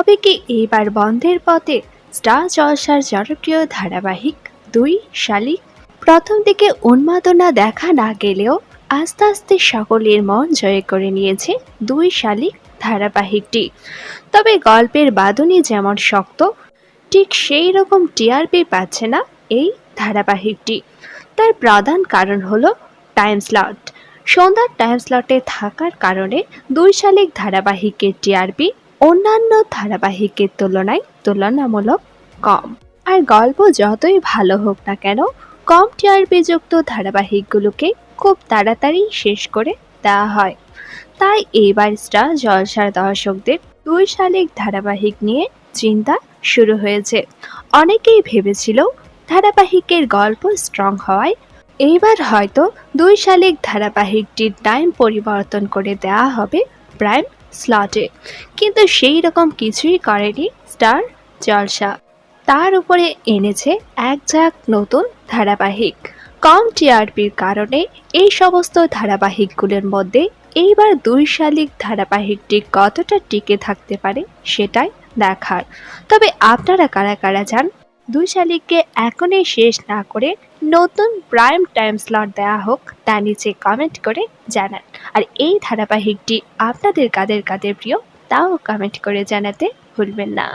তবে কি এইবার বন্ধের পথে? স্টার জলসার জনপ্রিয় ধারাবাহিক দুই শালিক। প্রথম দিকে উন্মাদনা দেখা না গেলেও আস্তে আস্তে সকলের মন জয় করে নিয়েছে দুই শালিক ধারাবাহিকটি। তবে গল্পের বাঁধনই যেমন শক্ত, ঠিক সেই রকম টিআরপি পাচ্ছে না এই ধারাবাহিকটি। তার প্রধান কারণ হলো টাইম স্লট সন্ধ্যার টাইম স্লটে থাকার কারণে দুই শালিক ধারাবাহিকের টিআরপি অন্যান্য ধারাবাহিকের তুলনায় তুলনামূলক কম। আর গল্প যতই ভালো হোক না কেন, কম টিআরপি যুক্ত ধারাবাহিকগুলোকে খুব তাড়াতাড়ি শেষ করে দেওয়া হয়। তাই এইবার স্টার জলসার দর্শকদের দুই শালিক ধারাবাহিক নিয়ে চিন্তা শুরু হয়েছে। অনেকেই ভেবেছিল ধারাবাহিকের গল্প স্ট্রং হওয়ায় এইবার হয়তো দুই শালিক ধারাবাহিকটির টাইম পরিবর্তন করে দেওয়া হবে প্রাইম স্লটে কিন্তু সেই রকম কিছুই করেনি স্টার জলসা। তার উপরে এনেছে এক ঝাঁক নতুন ধারাবাহিক। কম টিআরপির কারণে এই সমস্ত ধারাবাহিকগুলোর মধ্যে এইবার দুই শালিক ধারাবাহিকটি কতটা টিকে থাকতে পারে সেটাই দেখার। তবে আপনারা কারা কারা যান দুই শালিককে এখনই শেষ না করে নতুন প্রাইম টাইম স্লট দেওয়া হোক তা নিচে কমেন্ট করে জানান। আর এই ধারাবাহিকটি আপনাদের কাদের কাদের প্রিয়, তাও কমেন্ট করে জানাতে ভুলবেন না।